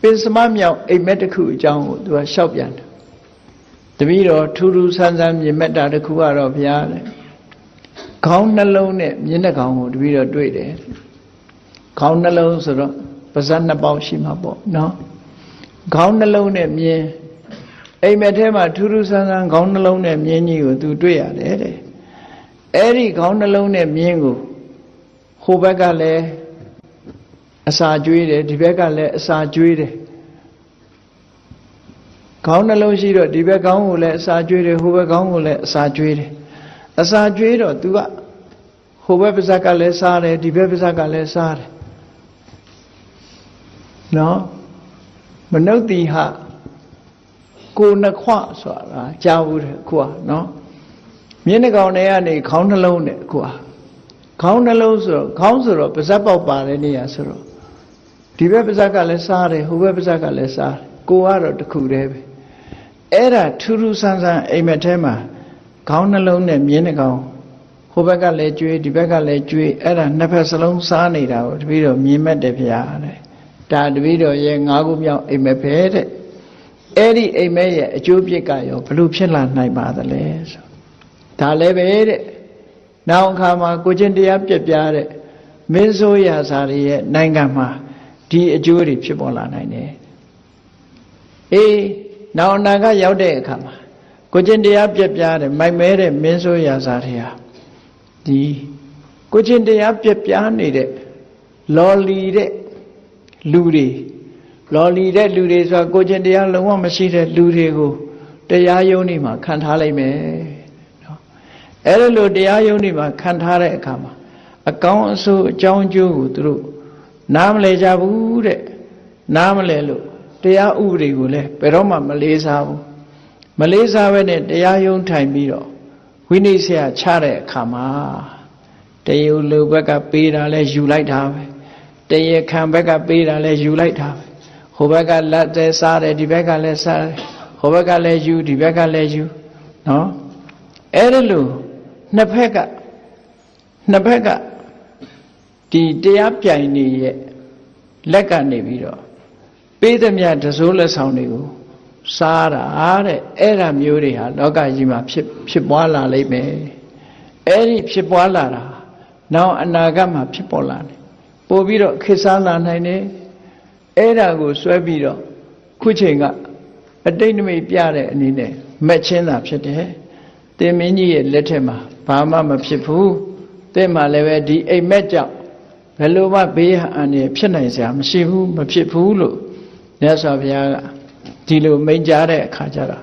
ပင်စမမြောက်အိမ်မက်တစ်ခုအကြောင်းကိုသူကလျှောက်ပြန်တယ်တပည့်တော်ထူးထူးဆန်းဆန်းမြင်မက်တာတစ်ခုကတော့ဘုရားတဲ့ခေါင်းနှလုံးနဲ့မျက်နှာခေါင်းကိုတပည့်တော်တွေ့တယ်ခေါင်းနှလုံးဆိုတော့ပါးစပ်နှစ်ပေါက်ရှိမှာပေါ့နော်ခေါင်းနှလုံးနဲ့မြင်အိမ်မက်ထဲမှာထူးထူးဆန်းဆန်းခေါင်းနှလုံးနဲ့မြင်ကြီးကိုသူတွေ့ရတယ်တဲ့အဲ့ဒီခေါင်းနှလုံးနဲ့မြင်ကိုဟိုဘက်ကလည်း အစာကျွေးတယ်ဒီဘက်ကလည်းအစာကျွေးတယ်ခေါင်းနှလုံးရှိတော့ဒီဘက်ခေါင်းကိုလည်းအစာကျွေးတယ်ဟိုဘက်ခေါင်းကိုလည်းအစာကျွေးတယ်အစာကျွေးတော့ तू ကဟိုဘက်ပါးစပ်ကလည်းစားတယ်ဒီဘက်ပါးစပ်ကလည်းစားတယ်နော်မနုဿီဟကိုနှခွဆိုတာကြားဘူးတယ်အခုကနော်မျက်နှာကောင်တွေကနေခေါင်းနှလုံးနဲ့အခုကခေါင်းနှလုံးဆိုတော့ခေါင်းဆိုတော့ပါးစပ်ပေါက်ပါတဲ့နေရာဆိုတော့ ဒီဘက်ပါးစပ်ကလည်းစားတယ်ဟိုဘက်ပါးစပ်ကလည်းစားတယ်ကိုကတော့တစ်ခုတည်းပဲအဲ့ဒါထူးထူးဆန်းဆန်းအိမ်မက်ထဲမှာခေါင်းနှလုံးနဲ့မျက်နှာကောင်ဟိုဘက်ကလည်းကျွေးဒီဘက်ကလည်းကျွေးအဲ့ဒါနှစ်ဖက်စလုံးစားနေတာကိုတပည့်တော်မြင်မဲ့တယ်ဗျာတဲ့ဒါတပည့်တော်ရဲ့ငါးခုမြောက်အိမ်မက်ပဲတဲ့အဲ့ဒီအိမ်မက်ရဲ့အကျိုးပြစ်ကရောဘလို့ဖြစ်လာနိုင်ပါသလဲဆိုဒါလည်းပဲတဲ့နောက်အခါမှာကိုချင်းတရားပြက်ပြားတဲ့မင်းဆိုးရာဇာတွေရဲ့နိုင်ငံမှာ ဒီအကျိုးတွေဖြစ်ပေါ်လာနိုင်တယ်အေးနောက်အနာကရောက်တဲ့အခါမှာကိုချင်းတရားပြက်ပြားတဲ့မိုက်မဲတဲ့မင်းဆိုးရာဇာတွေဟာဒီကိုချင်းတရားပြက်ပြားနေတဲ့လော်လီတဲ့လူတွေလော်လီတဲ့လူတွေဆိုတာကိုချင်းတရားလုံးဝမရှိတဲ့လူတွေကိုတရားယုံနေမှာခံထားလိုက်မယ်နော်အဲ့ဒါလို့တရားယုံနေမှာခံထားတဲ့အခါမှာအကောင်းအဆိုးအကြောင်းအကျိုးကိုသူတို့ နားမလဲကြဘူးတဲ့နားမလဲလို့တရားဥပဒေကိုလည်းဘယ်တော့မှမလေးစားဘူးမလေးစားဘဲနဲ့တရားယုံထိုင်ပြီးတော့ဝိနည်းဆရာချတဲ့အခါမှာတရားလူဘက်ကပေးတာလဲယူလိုက်တာပဲတရားခံဘက်ကပေးတာလဲယူလိုက်တာပဲဟိုဘက်ကလက်သေးစားတယ်ဒီဘက်ကလည်းစားတယ်ဟိုဘက်ကလည်းယူဒီဘက်ကလည်းယူနော်အဲ့ဒါလို့နှစ်ဖက်ကနှစ်ဖက်က ဒီတရားပြိုင်နေရဲ့လက်ကနေပြီးတော့ပေးသမျှတစိုးလက်ဆောင်တွေကိုစားတာတဲ့အဲ့ဒါမျိုးတွေဟာလောကကြီးမှာဖြစ်ဖြစ်ပွားလာလိမ့်မယ်အဲ့ဒီဖြစ်ပွားလာတာနောက်အနာဂတ်မှာဖြစ်ပေါ်လာတယ်ပို့ပြီးတော့ခေတ်စားလာနိုင်တယ်အဲ့ဒါကိုဆွဲပြီးတော့ခုချိန်ကအတိတ်နမိတ်ပြတဲ့အနေနဲ့မက်ချင်းတာဖြစ်တယ်တင်မင်းကြီးရဲ့လက်ထက်မှာဘာမှမဖြစ်ဘူးတဲ့မှာလည်းပဲဒီအိမ်မက်ကြောင့် ဘယ်လိုမှဘေးအန္တရာယ်ဖြစ်နိုင်စရာမရှိဘူးမဖြစ်ဘူးလို့မြတ်စွာဘုရားကဒီလိုမိန့်ကြားတဲ့အခါကျတော့